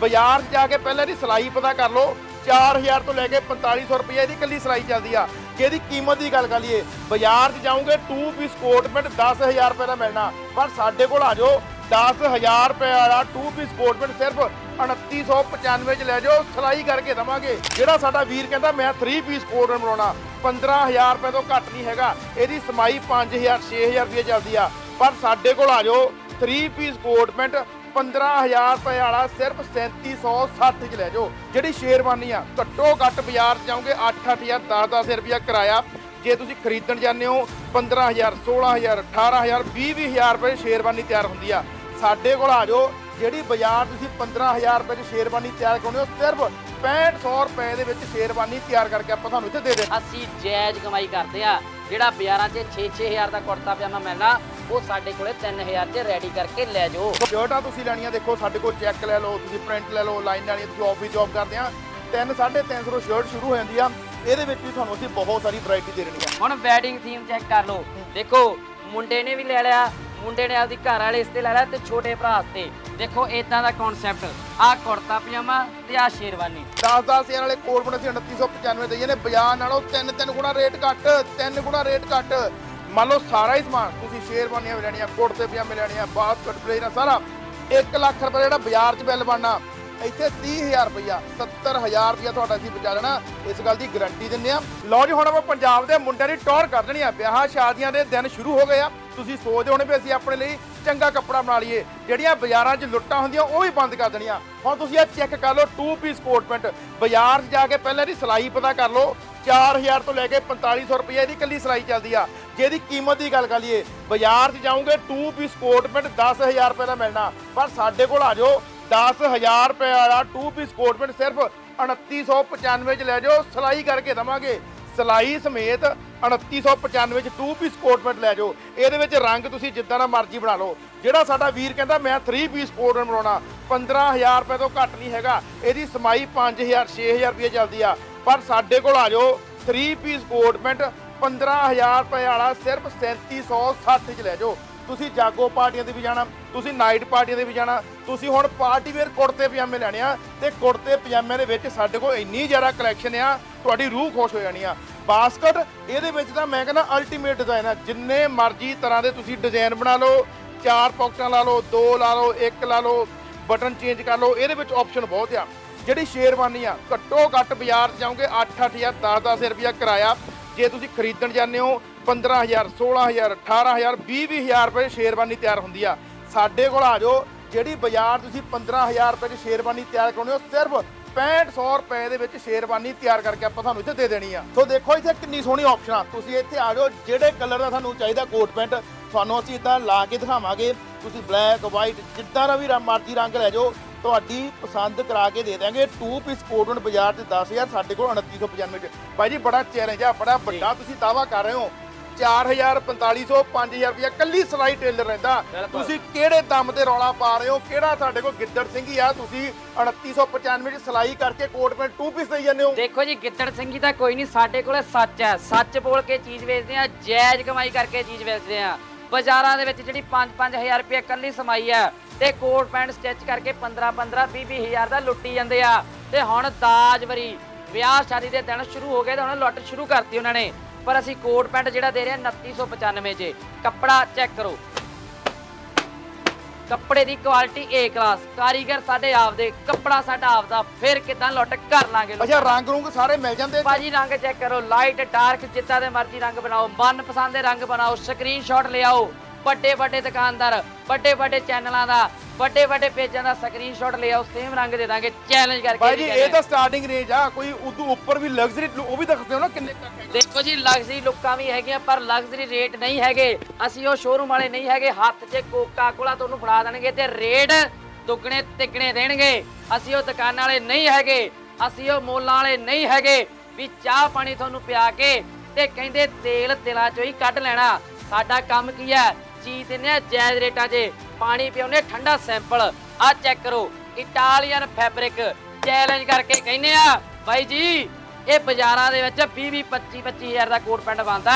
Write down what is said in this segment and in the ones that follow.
ਬਾਜ਼ਾਰ 'ਚ ਜਾ ਕੇ ਪਹਿਲਾਂ ਇਹਦੀ ਸਿਲਾਈ ਪਤਾ ਕਰ ਲਓ 4000 ਤੋਂ ਲੈ ਕੇ 4500 ਰੁਪਏ ਇਹਦੀ ਇਕੱਲੀ ਸਿਲਾਈ ਚੱਲਦੀ ਆ। ਜੇ ਇਹਦੀ ਕੀਮਤ ਦੀ ਗੱਲ ਕਰ ਲਈਏ, ਬਾਜ਼ਾਰ 'ਚ ਜਾਓਗੇ 2 ਪੀਸ ਕੋਟ ਪੈਂਟ 10000 ਰੁਪਏ ਦਾ ਮਿਲਣਾ, ਪਰ ਸਾਡੇ ਕੋਲ ਆ ਜਾਓ 10000 ਰੁਪਏ ਵਾਲਾ 2 ਪੀਸ ਕੋਟ ਪੈਂਟ ਸਿਰਫ 2995 ਚ ਲੈ ਜਾਓ, ਸਿਲਾਈ ਕਰਕੇ ਦਵਾਂਗੇ। ਜਿਹੜਾ ਸਾਡਾ ਵੀਰ ਕਹਿੰਦਾ, ਮੈਂ 3 ਪੀਸ ਕੋਟ ਪੈਂਟ ਬਣਾਉਣਾ 15000 ਰੁਪਏ ਤੋਂ ਘੱਟ ਨਹੀਂ ਹੈਗਾ, ਇਹਦੀ ਸਮਾਈ 5000 6000 ਰੁਪਏ ਚੱਲਦੀ ਆ। ਪਰ ਸਾਡੇ ਕੋਲ ਆ ਜਾਓ 3 ਪੀਸ ਕੋਟ ਪੈਂਟ 15000 ਰੁਪਏ ਵਾਲਾ ਸਿਰਫ 3760 ਚ ਲੈ ਜਾਓ। ਜਿਹੜੀ ਸ਼ੇਰਵਾਨੀ ਆ, ਘੱਟੋ ਘੱਟ ਬਾਜ਼ਾਰ 'ਚ ਜਾਓਗੇ 8-8000 10-10 ਰੁਪਿਆ ਕਿਰਾਇਆ। ਜੇ ਤੁਸੀਂ ਖਰੀਦਣ ਜਾਂਦੇ ਹੋ 15000 16000 18000 20000 ਰੁਪਏ ਸ਼ੇਰਵਾਨੀ ਤਿਆਰ ਹੁੰਦੀ ਆ। ਸਾਡੇ ਕੋਲ ਆ ਜਾਓ, ਜਿਹੜੀ ਬਾਜ਼ਾਰ ਤੁਸੀਂ 15000 ਰੁਪਏ 'ਚ ਸ਼ੇਰਵਾਨੀ ਤਿਆਰ ਕਰਾਉਂਦੇ ਹੋ, ਸਿਰਫ 6500 ਰੁਪਏ ਦੇ ਵਿੱਚ ਸ਼ੇਰਵਾਨੀ ਤਿਆਰ ਕਰਕੇ ਆਪਾਂ ਤੁਹਾਨੂੰ ਇੱਥੇ ਦੇ ਦੇ ਅਸੀਂ ਜਾਇਜ਼ ਕਮਾਈ ਕਰਦੇ ਆ, ਜਿਹੜਾ ਬਾਜ਼ਾਰਾਂ 'ਚ 6-6000 ਦਾ ਕੁੜਤਾ ਪਜਾਮਾ ਮਿਲਣਾ ਉਹ ਸਾਡੇ ਕੋਲੇ 3000 'ਚ ਰੈਡੀ ਕਰਕੇ ਲੈ ਜਾਓ। ਸ਼ਰਟਾਂ ਤੁਸੀਂ ਲੈਣੀਆਂ ਦੇਖੋ ਸਾਡੇ ਕੋਲ ਚੈੱਕ ਲੈ ਲਓ ਤੁਸੀਂ ਪ੍ਰਿੰਟ ਲੈ ਲਓ ਲਾਈਨ ਵਾਲੀਆਂ ਤੁਸੀਂ ਆਫਿਸ ਜੌਬ ਕਰਦੇ ਆ। 3 350 ਤੋਂ ਸ਼ਰਟ ਸ਼ੁਰੂ ਹੋ ਜਾਂਦੀ ਆ। ਇਹਦੇ ਵਿੱਚ ਵੀ ਤੁਹਾਨੂੰ ਅਸੀਂ ਬਹੁਤ ਸਾਰੀ ਵੈਰਾਈਟੀ ਦੇ ਦੇਣੀ ਆ। ਹੁਣ ਵੈਡਿੰਗ ਥੀਮ ਚੈੱਕ ਕਰ ਲਓ। ਦੇਖੋ ਮੁੰਡੇ ਨੇ ਵੀ ਲੈ ਲਿਆ ਮੁੰਡੇ ਨੇ ਆਪਦੀ ਘਰ ਵਾਲੇ ਇਸ ਤੇ ਲੈ ਲਿਆ ਤੇ ਛੋਟੇ ਭਰਾ ਤੇ। ਦੇਖੋ ਇਦਾਂ ਦਾ ਕਨਸੈਪਟ ਆਹ ਕੁੜਤਾ ਪਜਾਮਾ ਤੇ ਆਹ ਸ਼ੇਰਵਾਨੀ। 10-10 ਹਜ਼ਾਰ ਵਾਲੇ ਕੋਟ ਬਣੇ ਸੀ 2995 ਦਈਏ ਨੇ। ਬਾਜ਼ਾਰ ਨਾਲੋਂ 3-3 ਗੁਣਾ ਰੇਟ ਘੱਟ 3 ਗੁਣਾ ਰੇਟ ਘੱਟ। ਮੰਨ ਲਓ ਸਾਰਾ ਹੀ ਸਮਾਨ, ਤੁਸੀਂ ਸ਼ੇਰਵਾਨੀਆਂ ਮਿਲਣੀਆਂ ਲੈਣੀਆਂ ਕੁੜਤੇ ਪਜਾਮੇ ਲੈਣੇ ਬਾਸਕਟ ਪਲੇਅਰ ਸਾਰਾ। 1 ਲੱਖ ਰੁਪਏ ਜਿਹੜਾ ਬਾਜ਼ਾਰ 'ਚ ਬਿੱਲ ਬਣਨਾ, ਇੱਥੇ 30000 ਰੁਪਇਆ 70000 ਰੁਪਇਆ ਤੁਹਾਡਾ ਅਸੀਂ ਬਚਾ ਲੈਣਾ। ਇਸ ਗੱਲ ਦੀ ਗਾਰੰਟੀ ਦਿੰਦੇ ਆ ਲਓ ਜੀ, ਹੁਣ ਆਪਾਂ ਪੰਜਾਬ ਦੇ ਮੁੰਡਿਆਂ ਦੀ ਟੌਰ ਕਰ ਦੇਣੀ ਆ। ਵਿਆਹ, ਸ਼ਾਦੀਆਂ ਦੇ ਦਿਨ ਸ਼ੁਰੂ ਹੋ ਗਏ ਆ। ਤੁਸੀਂ ਸੋਚਦੇ ਹੋਣੇ ਵੀ ਅਸੀਂ ਆਪਣੇ ਲਈ ਚੰਗਾ ਕੱਪੜਾ ਬਣਾ ਲਈਏ। ਜਿਹੜੀਆਂ ਬਾਜ਼ਾਰਾਂ 'ਚ ਲੁੱਟਾਂ ਹੁੰਦੀਆਂ, ਉਹ ਵੀ ਬੰਦ ਕਰ ਦੇਣੀਆਂ। ਹੁਣ ਤੁਸੀਂ ਇਹ ਚੈੱਕ ਕਰ ਲਓ 2 ਪੀਸ ਕੋਟ ਪੈਂਟ ਬਾਜ਼ਾਰ 'ਚ ਜਾ ਕੇ ਪਹਿਲਾਂ ਇਹਦੀ ਸਿਲਾਈ ਪਤਾ ਕਰ ਲਓ। 4000 ਤੋਂ ਲੈ ਕੇ 4500 ਰੁਪਏ ਦੀ ਕੱਲੀ ਸਿਲਾਈ ਚੱਲਦੀ ਆ। ਜਿਹਦੀ ਕੀਮਤ ਦੀ ਗੱਲ ਕਰ ਲਈਏ ਬਾਜ਼ਾਰ 'ਚ ਜਾਓਗੇ 2 ਪੀਸ ਕੋਟ ਪੈਂਟ 10000 ਰੁਪਏ ਦਾ ਮਿਲਣਾ। ਪਰ ਸਾਡੇ ਕੋਲ ਆ ਜਾਓ 10000 ਰੁਪਏ ਵਾਲਾ 2 ਪੀਸ ਕੋਟ ਪੈਂਟ ਸਿਰਫ 2995 ਚ ਲੈ ਜਾਓ, ਸਿਲਾਈ ਕਰਕੇ ਦਵਾਂਗੇ। ਸਿਲਾਈ ਸਮੇਤ 2995 ਚ 2 ਪੀਸ ਕੋਟ ਪੈਂਟ ਲੈ ਜਾਓ। ਇਹਦੇ ਵਿੱਚ ਰੰਗ ਤੁਸੀਂ ਜਿੱਦਾਂ ਦਾ ਮਰਜ਼ੀ ਬਣਾ ਲਓ। ਜਿਹੜਾ ਸਾਡਾ ਵੀਰ ਕਹਿੰਦਾ, ਮੈਂ 3 ਪੀਸ ਕੋਟ ਪੈਂਟ ਬਣਾਉਣਾ 15000 ਰੁਪਏ ਤੋਂ ਘੱਟ ਨਹੀਂ ਹੈਗਾ। ਇਹਦੀ ਸਮਾਈ 5000 6000 ਰੁਪਏ ਚੱਲਦੀ ਆ। ਪਰ ਸਾਡੇ ਕੋਲ ਆ ਜਾਓ। 3 ਪੀਸ ਕੋਟ ਪੈਂਟ 15000 ਰੁਪਏ ਵਾਲਾ ਸਿਰਫ 3760 ਚ ਲੈ ਜਾਓ। ਤੁਸੀਂ ਜਾਗੋ ਪਾਰਟੀਆਂ ਤੇ ਵੀ ਜਾਣਾ, ਤੁਸੀਂ ਨਾਈਟ ਪਾਰਟੀਆਂ ਤੇ ਵੀ ਜਾਣਾ, ਤੁਸੀਂ ਹੁਣ ਪਾਰਟੀ ਵੇਅਰ ਕੁੜਤੇ ਪਜਾਮੇ ਲੈਣੇ ਆ ਤੇ ਕੁੜਤੇ ਪਜਾਮਿਆਂ ਦੇ ਵਿੱਚ ਸਾਡੇ ਕੋਲ ਇੰਨੀ ਜ਼ਿਆਦਾ ਕਲੈਕਸ਼ਨ ਆ, ਤੁਹਾਡੀ ਰੂਹ ਖੁਸ਼ ਹੋ ਜਾਣੀ ਆ। ਬਾਸਕਟ, ਇਹਦੇ ਵਿੱਚ ਤਾਂ ਮੈਂ ਕਹਿੰਦਾ ਅਲਟੀਮੇਟ ਡਿਜ਼ਾਈਨ ਆ। ਜਿੰਨੇ ਮਰਜ਼ੀ ਤਰ੍ਹਾਂ ਦੇ ਤੁਸੀਂ ਡਿਜ਼ਾਈਨ ਬਣਾ ਲਓ, ਚਾਰ ਪਾਕਟਾਂ ਲਾ ਲਓ, ਦੋ ਲਾ ਲਓ, ਇੱਕ ਲਾ ਲਓ ਬਟਨ ਚੇਂਜ ਕਰ ਲਓ, ਇਹਦੇ ਵਿੱਚ ਆਪਸ਼ਨ ਬਹੁਤ ਆ। ਜਿਹੜੀ ਸ਼ੇਰਵਾਨੀ ਆ, ਘੱਟੋ ਘੱਟ ਬਾਜ਼ਾਰ 'ਚ ਜਾਓਗੇ 8-8000 10-10 ਰੁਪਇਆ ਕਿਰਾਇਆ। ਜੇ ਤੁਸੀਂ ਖਰੀਦਣ ਜਾਂਦੇ ਹੋ 15000 16000 18000 20000 ਰੁਪਏ 'ਚ ਸ਼ੇਰਵਾਨੀ ਤਿਆਰ ਹੁੰਦੀ ਆ। ਸਾਡੇ ਕੋਲ ਆ ਜਾਓ, ਜਿਹੜੀ ਬਾਜ਼ਾਰ ਤੁਸੀਂ 15000 ਰੁਪਏ 'ਚ ਸ਼ੇਰਵਾਨੀ ਤਿਆਰ ਕਰਾਉਂਦੇ ਹੋ, ਸਿਰਫ 6500 ਰੁਪਏ ਦੇ ਵਿੱਚ ਸ਼ੇਰਵਾਨੀ ਤਿਆਰ ਕਰਕੇ ਆਪਾਂ ਤੁਹਾਨੂੰ ਇੱਥੇ ਦੇ ਦੇਣੀ ਆ। ਸੋ ਦੇਖੋ, ਇੱਥੇ ਕਿੰਨੀ ਸੋਹਣੀ ਆਪਸ਼ਨ ਆ। ਤੁਸੀਂ ਇੱਥੇ ਆ ਜਾਓ, ਜਿਹੜੇ ਕਲਰ ਦਾ ਤੁਹਾਨੂੰ ਚਾਹੀਦਾ ਕੋਟ ਪੈਂਟ ਤੁਹਾਨੂੰ ਅਸੀਂ ਇਦਾਂ ਲਾ ਕੇ ਦਿਖਾਵਾਂਗੇ। ਤੁਸੀਂ ਬਲੈਕ ਵਾਈਟ ਜਿੱਦਾਂ ਦਾ ਵੀ ਰ- ਮਰਜ਼ੀ ਰੰਗ ਲੈ ਜਾਓ। ਤੁਹਾਡੀ ਪਸੰਦ ਕਰਾ ਕੇ ਦੇ ਦਾਂਗੇ 2 ਪੀਸ ਕੋਟ ਹੁਣ ਬਾਜ਼ਾਰ 'ਚ 10000 ਸਾਡੇ ਕੋਲ 2995 ਚ। ਭਾਈ ਜੀ ਬੜਾ ਚੈਲੰਜ ਆ ਬੜਾ ਵੱਡਾ ਤੁਸੀਂ ਦਾਵਾ ਕਰ ਰਹੇ ਹੋ। 4000 4500 5000 ਰੁਪਇਆ ਕੱਲੀ ਸਿਲਾਈ ਟੇਲਰ ਰਹਿੰਦਾ। ਤੁਸੀਂ ਕਿਹੜੇ ਦਮ ਤੇ ਰੌਲਾ ਪਾ ਰਹੇ ਹੋ? ਕਿਹੜਾ ਸਾਡੇ ਕੋਲ ਗਿੱਦੜ ਸਿੰਘ ਹੀ ਆ? ਤੁਸੀਂ 2995 ਚ ਸਿਲਾਈ ਕਰਕੇ ਕੋਟ ਪੈਂਟ 2 ਪੀਸ ਦੇਈ ਜਾਂਦੇ ਹੋ। ਦੇਖੋ ਜੀ ਗਿੱਦੜ ਸਿੰਘੀ ਤਾਂ ਕੋਈ ਨਹੀਂ ਸਾਡੇ ਕੋਲੇ ਸੱਚ ਹੈ। ਸੱਚ ਬੋਲ ਕੇ ਚੀਜ਼ ਵੇਚਦੇ ਆ ਜਾਇਜ਼ ਕਮਾਈ ਕਰਕੇ ਚੀਜ਼ ਵੇਚਦੇ ਆ। ਬਾਜ਼ਾਰਾਂ ਦੇ ਵਿੱਚ ਜਿਹੜੀ 5-5000 ਰੁਪਏ ਕੱਲੀ ਸਮਾਈ ਹੈ ਤੇ ਕੋਟ ਪੈਂਟ ਸਟਿਚ ਕਰਕੇ 15-15 20-20000 ਦਾ ਲੁੱਟੀ ਜਾਂਦੇ ਆ। ਤੇ ਹੁਣ ਦਾਜ ਵਰੀ ਵਿਆਹ ਸ਼ਾਦੀ ਦੇ ਦਿਨ ਸ਼ੁਰੂ ਹੋ ਗਏ ਤਾਂ ਹੁਣ ਲੁੱਟ ਸ਼ੁਰੂ ਕਰਤੀ ਉਹਨਾਂ ਨੇ। ਪਰ ਅਸੀਂ ਕੋਟ ਪੈਂਟ ਜਿਹੜਾ ਦੇ ਰਹੇ ਹਾਂ 2995 'ਚ। ਕੱਪੜਾ ਚੈੱਕ ਕਰੋ। ਕੱਪੜੇ ਦੀ ਕੁਆਲਿਟੀ ਏ ਕਲਾਸ ਕਾਰੀਗਰ ਸਾਡੇ ਆਪਦੇ ਕੱਪੜਾ ਸਾਡਾ ਆਪਦਾ ਫਿਰ ਕਿਦਾਂ ਲੁੱਟ ਕਰ ਲਾਂਗੇ ਅੱਛਾ। ਰੰਗ ਰੁੰਗ ਸਾਰੇ ਮਿਲ ਜਾਂਦੇ ਭਾਜੀ ਰੰਗ ਚੈੱਕ ਕਰੋ ਲਾਈਟ ਡਾਰਕ ਜਿੱਦਾਂ ਦੇ ਮਰਜ਼ੀ ਰੰਗ ਬਣਾਓ। ਮਨ ਪਸੰਦ ਦੇ ਰੰਗ ਬਣਾਓ। ਸਕਰੀਨਸ਼ਾਟ ਲਿਆਓ ਵੱਡੇ ਵੱਡੇ ਦੁਕਾਨਦਾਰ ਵੱਡੇ ਵੱਡੇ ਚੈਨਲਾਂ ਦਾ ਵੱਡੇ ਵੱਡੇ ਪੇਜਾਂ ਦਾ ਸਕਰੀਨਸ਼ਾਟ ਲਿਆਓ ਸੇਮ ਰੰਗ ਦੇ ਦਾਂਗੇ ਚੈਲੰਜ ਕਰਕੇ ਭਾਈ ਜੀ ਇਹ ਤਾਂ ਸਟਾਰਟਿੰਗ ਰੇਂਜ ਆ ਕੋਈ ਉਦੋਂ ਉੱਪਰ ਵੀ ਲਗਜ਼ਰੀ ਉਹ ਵੀ ਦੱਸਦੇ ਹੋ ਨਾ ਕਿੰਨੇ ਦੇਖੋ ਜੀ ਲਗਜ਼ਰੀ ਲੁੱਕਾਂ ਵੀ ਹੈਗੀਆਂ ਪਰ ਲਗਜ਼ਰੀ ਰੇਟ ਨਹੀਂ ਹੈਗੇ। ਅਸੀਂ ਉਹ ਸ਼ੋਰੂਮ ਵਾਲੇ ਨਹੀਂ ਹੈਗੇ ਹੱਥ 'ਚ ਕੋਕਾ ਕੋਲਾ ਤੁਹਾਨੂੰ ਫੜਾ ਦੇਣਗੇ ਤੇ ਰੇਟ ਦੁੱਗਣੇ ਤਿੱਗਣੇ ਦੇਣਗੇ। ਅਸੀਂ ਉਹ ਦੁਕਾਨਾਂ ਵਾਲੇ ਨਹੀਂ ਹੈਗੇ ਅਸੀਂ ਉਹ ਮੋਲਾਂ ਵਾਲੇ ਨਹੀਂ ਹੈਗੇ। ਵੀ ਚਾਹ ਪਾਣੀ ਤੁਹਾਨੂੰ ਪਿਆ ਕੇ ਤੇ ਕਹਿੰਦੇ ਤੇਲ ਤਿਲਾਂ ਚੋਂ ਹੀ ਕੱਢ ਲੈਣਾ। ਸਾਡਾ ਕੰਮ ਕੀ ਹੈ? ਚੀਜ਼ ਦਿੰਦੇ ਆ ਜਾਇਜ਼ ਰੇਟਾਂ 'ਚ ਪਾਣੀ ਪਿਆਉਂਦੇ ਠੰਡਾ ਸੈਂਪਲ ਆ ਚੈੱਕ ਕਰੋ ਇਟਾਲੀਅਨ ਫੈਬਰਿਕ ਚੈਲੰਜ ਕਰਕੇ ਕਹਿੰਦੇ ਆ ਬਾਈ ਜੀ ਇਹ ਬਾਜ਼ਾਰਾਂ ਦੇ ਵਿੱਚ 20 20 25 25000 ਦਾ ਕੋਟ ਪੈਂਟ ਬਣਦਾ।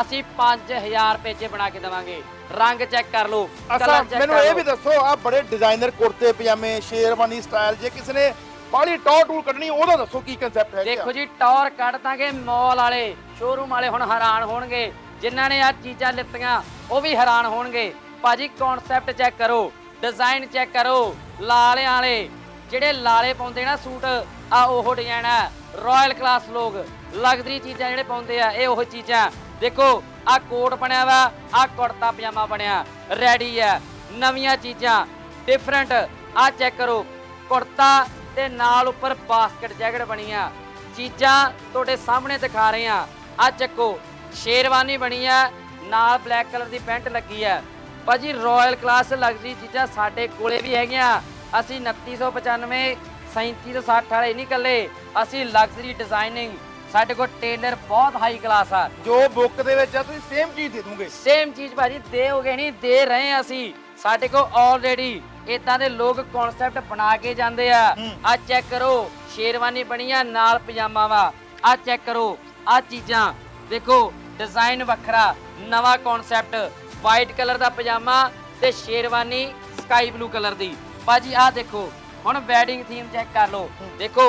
ਅਸੀਂ 5000 ਰੁਪਏ 'ਚ ਬਣਾ ਕੇ ਦੇਵਾਂਗੇ ਰੰਗ ਚੈੱਕ ਕਰ ਲਓ check ਮੈਨੂੰ ਇਹ। ਵੀ ਦੱਸੋ ਆ ਬੜੇ ਡਿਜ਼ਾਈਨਰ ਕੁੜਤੇ ਪਜਾਮੇ ਸ਼ੇਰਵਾਨੀ ਸਟਾਈਲ ਜੇ ਕਿਸੇ ਨੇ ਬਾਹਲੀ ਟੌਰ ਟੂਲ ਕੱਢਣੀ ਉਹਦਾ ਦੱਸੋ ਕੀ ਕਨਸੈਪਟ ਹੈ ਦੇਖੋ ਜੀ ਟੌਰ ਕੱਢ ਦਾਂਗੇ ਮਾਲ ਵਾਲੇ ਸ਼ੋਰੂਮ ਵਾਲੇ ਹੁਣ ਹੈਰਾਨ ਹੋਣਗੇ ਜਿਨ੍ਹਾਂ ਨੇ ਆ ਚੀਜ਼ਾਂ ਲਿੱਤੀਆਂ ਉਹ ਵੀ ਹੈਰਾਨ ਹੋਣਗੇ। ਭਾਜੀ ਕਨਸੈਪਟ ਚੈੱਕ ਕਰੋ ਡਿਜ਼ਾਈਨ ਚੈੱਕ ਕਰੋ ਲਾਲਿਆਂ ਵਾਲੇ ਜਿਹੜੇ ਲਾਲੇ ਪਾਉਂਦੇ ਨਾ ਸੂਟ ਆ ਉਹ ਡਿਜ਼ਾਈਨ ਆ। ਰਾਇਲ ਕਲਾਸ ਲੋਕ ਲਗਜ਼ਰੀ ਚੀਜ਼ਾਂ ਜਿਹੜੇ ਪਾਉਂਦੇ ਆ, ਇਹ ਉਹ ਚੀਜ਼ਾਂ। ਦੇਖੋ ਆ ਕੋਟ ਬਣਿਆ ਵਾ ਆ ਕੁੜਤਾ ਪਜਾਮਾ ਬਣਿਆ ਰੈਡੀ ਆ। ਨਵੀਆਂ ਚੀਜ਼ਾਂ ਡਿਫਰੈਂਟ ਆ ਚੈੱਕ ਕਰੋ, ਕੁੜਤਾ ਤੇ ਨਾਲ ਉੱਪਰ ਬਾਸਕਟ ਜੈਕਟ ਬਣੀ ਆ ਚੀਜ਼ਾਂ ਤੁਹਾਡੇ ਸਾਹਮਣੇ ਦਿਖਾ ਰਹੇ ਆ। ਆ ਚੱਕੋ, ਸ਼ੇਰਵਾਨੀ ਬਣੀ ਆ ਨਾਲ ਬਲੈਕ ਕਲਰ ਦੀ ਪੈਂਟ ਲੱਗੀ ਆ ਭਾਜੀ ਰਾਇਲ ਕਲਾਸ ਲਗਜ਼ਰੀ ਚੀਜ਼ਾਂ ਸਾਡੇ ਕੋਲੇ ਵੀ ਹੈਗੀਆਂ। ਅਸੀਂ 2995 3760 ਵਾਲੇ ਨਹੀਂ ਕੱਲੇ ਅਸੀਂ ਲਗਜ਼ਰੀ ਡਿਜ਼ਾਈਨਿੰਗ ਸਾਡੇ ਕੋਲ ਟੇਲਰ ਬਹੁਤ ਹਾਈ ਕਲਾਸ ਆ। ਜੋ ਬੁੱਕ ਦੇ ਵਿੱਚ ਆ ਤੁਸੀਂ ਸੇਮ ਚੀਜ਼ ਦੇ ਦੂਗੇ। ਸੇਮ ਚੀਜ਼ ਭਾਜੀ ਦੇਓਗੇ ਨਹੀਂ ਦੇ ਰਹੇ ਹਾਂ ਅਸੀਂ। ਸਾਡੇ ਕੋਲ ਆਲਰੇਡੀ ਇਦਾਂ ਦੇ ਲੋਕ ਕਨਸੈਪਟ ਬਣਾ ਕੇ ਜਾਂਦੇ ਆ। ਹੂੰ। ਆ ਚੈੱਕ ਕਰੋ ਸ਼ੇਰਵਾਨੀ ਬਣੀ ਆ ਨਾਲ ਪਜਾਮਾ ਵਾ। ਆ ਚੈੱਕ ਕਰੋ ਆ ਚੀਜ਼ਾਂ। ਦੇਖੋ ਡਿਜ਼ਾਈਨ ਵੱਖਰਾ। ਨਵਾਂ ਕਨਸੈਪਟ ਵਾਈਟ ਕਲਰ ਦਾ ਪਜਾਮਾ ਤੇ ਸ਼ੇਰਵਾਨੀ ਸਕਾਈ ਬਲੂ ਕਲਰ ਦੀ। ਭਾਜੀ ਆ ਦੇਖੋ ਹੁਣ ਵੈਡਿੰਗ ਥੀਮ ਚੈੱਕ ਕਰ ਲਓ। ਦੇਖੋ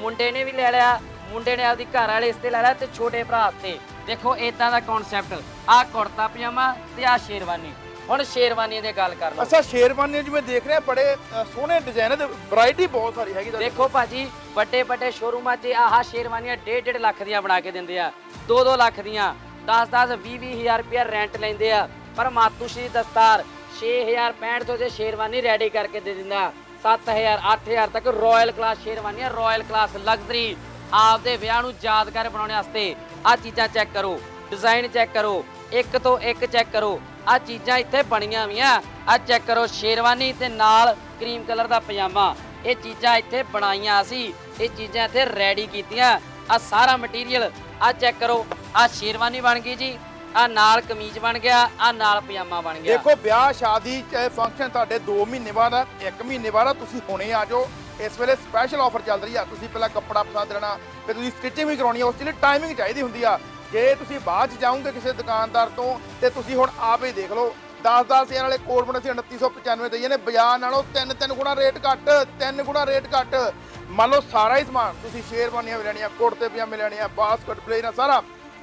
ਮੁੰਡੇ ਨੇ ਵੀ ਲੈ ਲਿਆ ਮੁੰਡੇ ਨੇ ਆਪਦੀ ਘਰ ਵਾਲੇ ਇਸ ਤੇ ਲੈ ਲਿਆ ਤੇ ਛੋਟੇ ਭਰਾ ਤੇ। ਦੇਖੋ ਇਦਾਂ ਦਾ ਕਨਸੈਪਟ ਆ ਕੁੜਤਾ ਪਜਾਮਾ ਤੇ ਆ ਸ਼ੇਰਵਾਨੀ। ਹੁਣ ਸ਼ੇਰਵਾਨੀ ਦੀ ਗੱਲ ਕਰ ਲਓ। ਅੱਛਾ ਸ਼ੇਰਵਾਨੀ ਜਿਵੇਂ ਦੇਖ ਰਹੇ ਆ ਬੜੇ ਅ, ਸੋਹਣੇ ਡਿਜ਼ਾਈਨ ਤੇ ਵੈਰਾਈਟੀ ਬਹੁਤ ਸਾਰੀ ਹੈਗੀ ਤੁਹਾਡੇ ਦੇਖੋ ਭਾਜੀ ਵੱਡੇ ਵੱਡੇ ਸ਼ੋਰੂਮਾਂ 'ਚ ਆਹ ਸ਼ੇਰਵਾਨੀਆਂ 1.5 ਲੱਖ ਦੀਆਂ ਬਣਾ ਕੇ ਦਿੰਦੇ ਆ 2-2 ਲੱਖ ਦੀਆਂ। 10-10 20-20 ਹਜ਼ਾਰ ਰੁਪਇਆ ਰੈਂਟ ਲੈਂਦੇ ਆ। ਪਰ ਮਾਤੂਸ਼ੀ ਦਸਤਾਰ 6000 6500 ਦੇ ਸ਼ੇਰਵਾਨੀ ਰੈਡੀ ਕਰਕੇ ਦੇ ਦਿੰਦਾ। 7000 8000 ਤੱਕ ਰਾਇਲ ਕਲਾਸ ਸ਼ੇਰਵਾਨੀਆਂ ਰਾਇਲ ਕਲਾਸ ਲਗਜ਼ਰੀ ਆਪਦੇ ਵਿਆਹ ਨੂੰ ਯਾਦਗਾਰ ਬਣਾਉਣ ਵਾਸਤੇ ਆ ਚੀਜ਼ਾਂ ਚੈੱਕ ਕਰੋ ਡਿਜ਼ਾਈਨ ਚੈੱਕ ਕਰੋ, ਇੱਕ ਤੋਂ ਇੱਕ ਚੈੱਕ ਕਰੋ। ਆ ਚੀਜ਼ਾਂ ਇੱਥੇ ਬਣੀਆਂ ਹੋਈਆਂ। ਆ ਚੈੱਕ ਕਰੋ, ਸ਼ੇਰਵਾਨੀ ਤੇ ਨਾਲ ਕਰੀਮ ਕਲਰ ਦਾ ਪਜਾਮਾ। ਇਹ ਚੀਜ਼ਾਂ ਇੱਥੇ ਬਣਾਈਆਂ ਅਸੀਂ ਇਹ ਚੀਜ਼ਾਂ ਇੱਥੇ ਰੈਡੀ ਕੀਤੀਆਂ। ਆ ਸਾਰਾ ਮਟੀਰੀਅਲ ਆ ਚੈੱਕ ਕਰੋ। ਆ ਸ਼ੇਰਵਾਨੀ ਬਣ ਗਈ ਜੀ, ਆ ਨਾਲ ਕਮੀਜ਼ ਬਣ ਗਿਆ, ਆ ਨਾਲ ਪਜਾਮਾ ਬਣ ਗਿਆ। ਦੇਖੋ, ਵਿਆਹ, ਸ਼ਾਦੀ, ਚਾਹੇ ਫੰਕਸ਼ਨ ਤੁਹਾਡੇ 2 ਮਹੀਨੇ ਬਾਅਦ ਆ 1 ਮਹੀਨੇ ਬਾਅਦ ਆ, ਤੁਸੀਂ ਹੁਣੇ ਆ ਜਾਓ। ਇਸ ਵੇਲੇ ਸਪੈਸ਼ਲ ਆਫਰ ਚੱਲ ਰਹੀ ਆ। ਤੁਸੀਂ ਪਹਿਲਾਂ ਕੱਪੜਾ ਪਸੰਦ ਲੈਣਾ, ਫਿਰ ਤੁਸੀਂ ਸਟਿਚਿੰਗ ਵੀ ਕਰਾਉਣੀ ਆ, ਉਸ ਲਈ ਟਾਈਮਿੰਗ ਚਾਹੀਦੀ ਹੁੰਦੀ ਆ। ਜੇ ਤੁਸੀਂ ਬਾਅਦ ਚ ਜਾਓਗੇ ਕਿਸੇ ਦੁਕਾਨਦਾਰ ਤੋਂ, ਤੇ ਤੁਸੀਂ ਹੁਣ ਆਪ ਹੀ ਦੇਖ ਲਓ 10-10 ਹਜ਼ਾਰ ਵਾਲੇ ਕੋਡ ਅਸੀਂ ਸੀ 2995 ਦਈਏ ਨੇ ਬਾਜ਼ਾਰ ਨਾਲੋਂ 3-3 ਗੁਣਾ ਰੇਟ ਘੱਟ 3 ਗੁਣਾ ਰੇਟ ਘੱਟ। ਮੰਨ ਲਓ ਸਾਰਾ ਹੀ ਸਮਾਨ, ਤੁਸੀਂ ਸ਼ੇਰਵਾਨੀਆਂ ਵੀ ਲੈਣੀਆਂ ਕੁੜਤੇ ਪਜਾਮੇ ਲੈਣੇ ਬਾਸਕਟ ਪਲੇਨ ਸਾਰਾ।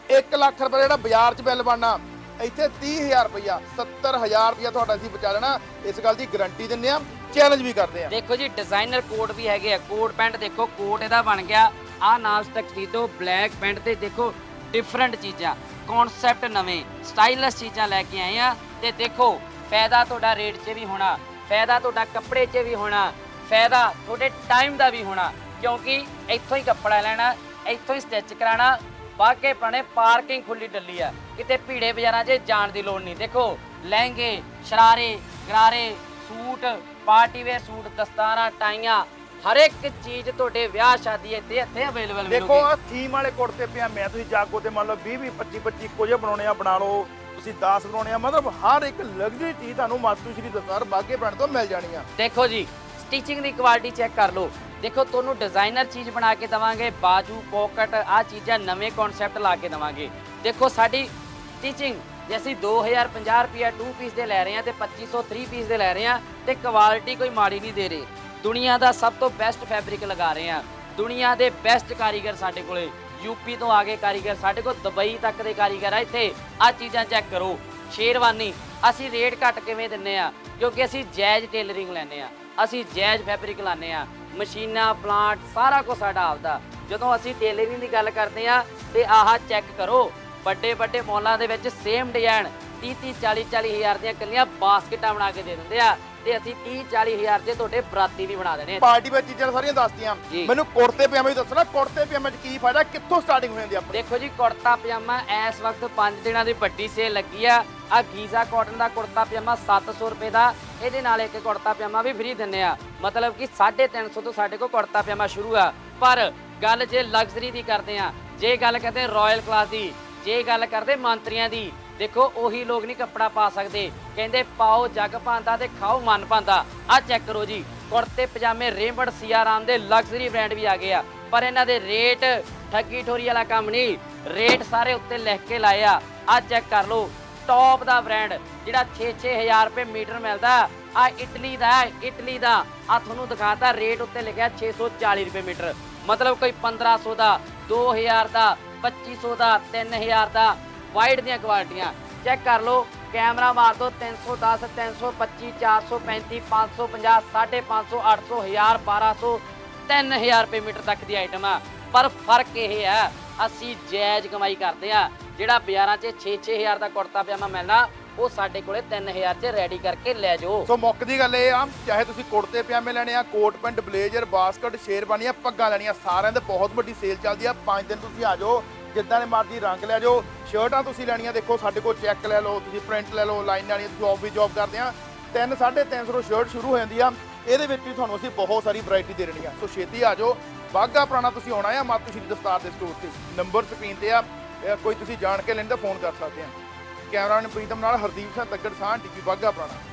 1 ਲੱਖ ਰੁਪਏ ਜਿਹੜਾ ਬਾਜ਼ਾਰ 'ਚ ਬਿੱਲ ਬਣਨਾ, ਇੱਥੇ 30000 ਰੁਪਇਆ 70000 ਰੁਪਇਆ ਤੁਹਾਡਾ ਅਸੀਂ ਬਚਾ ਲੈਣਾ। ਇਸ ਗੱਲ ਦੀ ਗਾਰੰਟੀ ਦਿੰਦੇ ਆ ਚੈਲੰਜ ਵੀ ਕਰਦੇ ਆ ਦੇਖੋ ਜੀ ਡਿਜ਼ਾਈਨਰ ਕੋਟ ਵੀ ਹੈਗੇ ਆ ਕੋਟ ਪੈਂਟ ਦੇਖੋ ਕੋਟ ਇਹਦਾ ਬਣ ਗਿਆ। ਆ ਨਾਲ ਟਕਸੀਦੋ ਬਲੈਕ ਪੈਂਟ ਤੇ ਦੇਖੋ ਡਿਫਰੈਂਟ ਚੀਜ਼ਾਂ ਕਨਸੈਪਟ ਨਵੇਂ ਸਟਾਈਲਿਸ਼ ਚੀਜ਼ਾਂ ਲੈ ਕੇ ਆਏ ਆ। ਤੇ ਦੇਖੋ, ਫਾਇਦਾ ਤੁਹਾਡਾ ਰੇਟ 'ਚ ਵੀ ਹੋਣਾ, ਫਾਇਦਾ ਤੁਹਾਡਾ ਕੱਪੜੇ 'ਚ ਵੀ ਹੋਣਾ, ਫਾਇਦਾ ਤੁਹਾਡੇ ਟਾਈਮ ਦਾ ਵੀ ਹੋਣਾ, ਕਿਉਂਕਿ ਇੱਥੋਂ ਹੀ ਕੱਪੜਾ ਲੈਣਾ, ਇੱਥੋਂ ਹੀ ਸਟਿਚ ਕਰਾਣਾ ਵਾਕੇ ਪੁਰਾਣੇ ਪਾਰਕਿੰਗ ਖੁੱਲੀ ਡੱਲੀ ਆ, ਕਿਤੇ ਭੀੜੇ ਬਾਜ਼ਾਰਾਂ 'ਚ ਜਾਣ ਦੀ ਲੋੜ ਨਹੀਂ। ਦੇਖੋ, ਲਹਿੰਗੇ, ਸ਼ਰਾਰੇ, ਗਰਾਰੇ, ਸੂਟ ਪਾਰਟੀ ਵੇਅਰ ਸੂਟ, ਦਸਤਾਰਾਂ, ਟਾਈਆਂ, ਹਰ ਇੱਕ ਚੀਜ਼ ਤੁਹਾਡੇ ਵਿਆਹ ਸ਼ਾਦੀ ਇੱਥੇ ਇੱਥੇ ਅਵੇਲੇਬਲ ਦੇਖੋ ਮਿਲੂਗੀ ਆ ਥੀਮ ਵਾਲੇ ਕੁੜਤੇ ਪਜਾਮੇ ਆ ਤੁਸੀਂ ਜਾਗੋ ਤੇ ਮੰਨ ਲਓ 20 20 25 25 ਇੱਕੋ ਬਣਾਉਣੇ ਆ, ਬਣਾ ਲਓ। ਤੁਸੀਂ 10 ਬਣਾਉਣੇ ਆ, ਮਤਲਬ ਹਰ ਇੱਕ ਲਗਜ਼ਰੀ ਚੀਜ਼ ਤੁਹਾਨੂੰ ਮਾਤੂ ਸ਼੍ਰੀ ਦਸਤਾਰ ਬਾਗੇ ਬ੍ਰਾਂਡ ਤੋਂ ਮਿਲ ਜਾਣੀ ਆ। ਦੇਖੋ ਜੀ ਸਟਿਚਿੰਗ ਦੀ ਕੁਆਲਿਟੀ ਚੈੱਕ ਕਰ ਲਓ। ਦੇਖੋ, ਤੁਹਾਨੂੰ ਡਿਜ਼ਾਈਨਰ ਚੀਜ਼ ਬਣਾ ਕੇ ਦਵਾਂਗੇ, ਬਾਜੂ ਪੋਕਟ ਆ ਚੀਜ਼ਾਂ ਨਵੇਂ ਕਨਸੈਪਟ ਲਾ ਕੇ ਦਵਾਂਗੇ। ਦੇਖੋ, ਸਾਡੀ ਸਟਿਚਿੰਗ ਜੇ ਅਸੀਂ 2050 ਰੁਪਿਆ 2 ਪੀਸ ਦੇ ਲੈ ਰਹੇ ਹਾਂ ਤੇ 2500 3 ਪੀਸ ਦੇ ਲੈ ਰਹੇ ਹਾਂ ਤੇ ਕੁਆਲਿਟੀ ਕੋਈ ਮਾੜੀ ਨਹੀਂ ਦੇ ਰਹੇ। ਦੁਨੀਆ ਦਾ ਸਭ ਤੋਂ ਬੈਸਟ ਫੈਬਰਿਕ ਲਗਾ ਰਹੇ ਹਾਂ। ਦੁਨੀਆ ਦੇ ਬੈਸਟ ਕਾਰੀਗਰ ਸਾਡੇ ਕੋਲੇ। ਯੂਪੀ ਤੋਂ ਆ ਗਏ ਕਾਰੀਗਰ, ਸਾਡੇ ਕੋਲ ਦੁਬਈ ਤੱਕ ਦੇ ਕਾਰੀਗਰ ਆ ਇੱਥੇ। ਆ ਚੀਜ਼ਾਂ ਚੈੱਕ ਕਰੋ। ਸ਼ੇਰਵਾਨੀ, ਅਸੀਂ ਰੇਟ ਘੱਟ ਕਿਵੇਂ ਦਿੰਨੇ ਆ? ਕਿਉਂਕਿ ਅਸੀਂ ਜਾਇਜ਼ ਟੇਲਰਿੰਗ ਲੈਨੇ ਆ। ਅਸੀਂ ਜਾਇਜ਼ ਫੈਬਰਿਕ ਲਾਨੇ ਆ। ਮਸ਼ੀਨਾਂ ਪਲਾਂਟ ਸਾਰਾ ਕੁਝ ਸਾਡਾ ਆਪਦਾ। ਜਦੋਂ ਅਸੀਂ ਟੇਲਰਿੰਗ ਦੀ ਗੱਲ ਕਰਦੇ ਆ, ਤੇ ਆਹ ਚੈੱਕ ਕਰੋ। ਵੱਡੇ ਵੱਡੇ ਮੌਲਾਂ ਦੇ ਵਿੱਚ ਸੇਮ ਡਿਜ਼ਾਈਨ 30 30 40 40 ਹਜ਼ਾਰ ਦੀਆਂ ਕੱਲੀਆਂ ਬਾਸਕਟਾਂ ਬਣਾ ਕੇ ਦੇ ਦਿੰਦੇ ਆ। ਤੇ ਅਸੀਂ 30 40 ਹਜ਼ਾਰ ਦੇ ਤੁਹਾਡੇ ਬਰਾਤੀ ਵੀ ਬਣਾ ਦੇਣੇ ਆ। ਪਾਰਟੀ ਵਿੱਚ ਚੀਜ਼ਾਂ ਸਾਰੀਆਂ ਦੱਸਤੀਆਂ। ਜੀ। ਮੈਨੂੰ ਕੁੜਤੇ ਪਜਾਮੇ ਵੀ ਦੱਸਣਾ ਕੁੜਤੇ ਪਜਾਮੇ 'ਚ ਕੀ ਫਾਇਦਾ ਕਿੱਥੋਂ ਸਟਾਰਟਿੰਗ ਹੋ ਜਾਂਦੀ ਆਪਣੀ ਦੇਖੋ ਜੀ ਕੁੜਤਾ ਪਜਾਮਾ ਇਸ ਵਕਤ 5 ਦਿਨਾਂ ਦੀ ਵੱਡੀ ਸੇਲ ਲੱਗੀ ਆ। ਆ ਗੀਜ਼ਾ ਕਾਟਨ ਦਾ ਕੁੜਤਾ ਪਜਾਮਾ 700 ਰੁਪਏ ਦਾ ਇਹਦੇ ਨਾਲ ਇੱਕ ਕੁੜਤਾ ਪਜਾਮਾ ਵੀ ਫ੍ਰੀ ਦਿੰਨੇ ਆ। ਮਤਲਬ ਕਿ 350 ਤੋਂ ਸਾਡੇ ਕੋਲ ਕੁੜਤਾ ਪਜਾਮਾ ਸ਼ੁਰੂ ਆ। ਪਰ ਗੱਲ ਜੇ ਲਗਜ਼ਰੀ ਦੀ ਕਰਦੇ ਆ ਜੇ ਗੱਲ ਕਰਦੇ ਰਾਇਲ ਕਲਾਸ ਦੀ ਜੇ ਗੱਲ ਕਰਦੇ ਮੰਤਰੀਆਂ ਦੀ ਦੇਖੋ, ਉਹੀ ਲੋਕ ਨਹੀਂ ਕੱਪੜਾ ਪਾ ਸਕਦੇ। ਕਹਿੰਦੇ, ਪਾਓ ਜੱਗ ਪਾਉਂਦਾ ਤੇ ਖਾਓ ਮਨ ਪਾਉਂਦਾ ਆ ਚੈੱਕ ਕਰੋ ਜੀ, ਕੁੜਤੇ, ਪਜਾਮੇ ਰੇਮੰਡ ਸੀਆਰਾਮ ਦੇ ਲਗਜ਼ਰੀ ਬ੍ਰਾਂਡ ਵੀ ਆ ਗਏ ਆ। ਪਰ ਇਹਨਾਂ ਦੇ ਰੇਟ ਠੱਗੀ ਠੋਰੀ ਵਾਲਾ ਕੰਮ ਨਹੀਂ। ਰੇਟ ਸਾਰੇ ਉੱਤੇ ਲਿਖ ਕੇ ਲਾਏ ਆ। ਆ ਚੈੱਕ ਕਰ ਲਓ ਟੌਪ ਦਾ ਬ੍ਰਾਂਡ ਜਿਹੜਾ 6-6000 ਰੁਪਏ ਮੀਟਰ ਮਿਲਦਾ, ਆ ਇਟਲੀ ਦਾ ਇਟਲੀ ਦਾ। ਆ ਤੁਹਾਨੂੰ ਦਿਖਾਤਾ ਰੇਟ ਉੱਤੇ ਲਿਖਿਆ 640 ਰੁਪਏ ਮੀਟਰ। ਮਤਲਬ ਕੋਈ 1500 ਦਾ 2000 ਦਾ 2500 ਦਾ 3000 ਦਾ। ਵਾਈਡ ਦੀਆਂ ਕੁਆਲਿਟੀਆਂ। ਚੈੱਕ ਕਰ ਲਓ, ਕੈਮਰਾ ਮਾਰ ਦਿਓ 310 325 435 550 550 800 1000 1200 3000 ਰੁਪਏ ਮੀਟਰ ਤੱਕ ਦੀ ਆਈਟਮ ਆ। ਪਰ ਫ਼ਰਕ ਇਹ ਹੈ, ਅਸੀਂ ਜਾਇਜ਼ ਕਮਾਈ ਕਰਦੇ ਆ। ਜਿਹੜਾ ਬਾਜ਼ਾਰਾਂ 'ਚ 6-6000 ਦਾ ਕੁੜਤਾ ਪਜਾਮਾ ਮਿਲਣਾ, ਉਹ ਸਾਡੇ ਕੋਲੇ 3000 'ਚ ਰੈਡੀ ਕਰਕੇ ਲੈ ਜਾਓ। ਸੋ ਮੁੱਕ ਦੀ ਗੱਲ ਇਹ ਆ, ਚਾਹੇ ਤੁਸੀਂ ਕੁੜਤੇ ਪਜਾਮੇ ਲੈਣੇ ਆ, ਕੋਟ ਪੈਂਟ, ਬਲੇਜ਼ਰ, ਬਾਸਕਟ, ਸ਼ੇਰਵਾਨੀਆਂ, ਪੱਗਾਂ ਲੈਣੀਆਂ, ਸਾਰਿਆਂ ਦੇ ਬਹੁਤ ਵੱਡੀ ਸੇਲ ਚੱਲਦੀ ਆ। 5 ਦਿਨ ਤੁਸੀਂ ਆ ਜਾਓ ਜਿੱਦਾਂ ਦੇ ਮਰਜ਼ੀ ਰੰਗ ਲੈ ਜਾਓ। ਸ਼ਰਟਾਂ ਤੁਸੀਂ ਲੈਣੀਆਂ, ਦੇਖੋ ਸਾਡੇ ਕੋਲ ਚੈੱਕ ਲੈ ਲਓ, ਤੁਸੀਂ ਪ੍ਰਿੰਟ ਲੈ ਲਓ ਲਾਈਨ ਵਾਲੀਆਂ ਤੁਸੀਂ ਆਫ ਵੀ ਜੌਬ ਕਰਦੇ ਆ। 3 350 ਤੋਂ ਸ਼ਰਟ ਸ਼ੁਰੂ ਹੋ ਜਾਂਦੀ ਆ। ਇਹਦੇ ਵਿੱਚ ਵੀ ਤੁਹਾਨੂੰ ਅਸੀਂ ਬਹੁਤ ਸਾਰੀ ਵੈਰਾਈਟੀ ਦੇ ਰਹੀ ਆ। ਸੋ ਛੇਤੀ ਆ ਜਾਓ। ਬਾਗਾ ਪੁਰਾਣਾ ਤੁਸੀਂ ਆਉਣਾ ਆ ਮਾਤੂ ਸ਼੍ਰੀ ਦਸਤਾਰ ਦੇ ਸਟੋਰ ਤੇ। ਨੰਬਰ ਸਕਰੀਨ ਤੇ ਆ। ਕੋਈ ਤੁਸੀਂ ਜਾਣ ਕੇ ਲੈਣ ਦਾ ਫੋਨ ਕਰ ਸਕਦੇ ਆ। ਕੈਮਰਾਮੈਨ ਪ੍ਰੀਤਮ ਨਾਲ ਹਰਦੀਪ ਸਿੰਘ ਤੱਗੜ ਸਾਹ ਟੀਵੀ ਬਾਗਾ ਪੁਰਾਣਾ।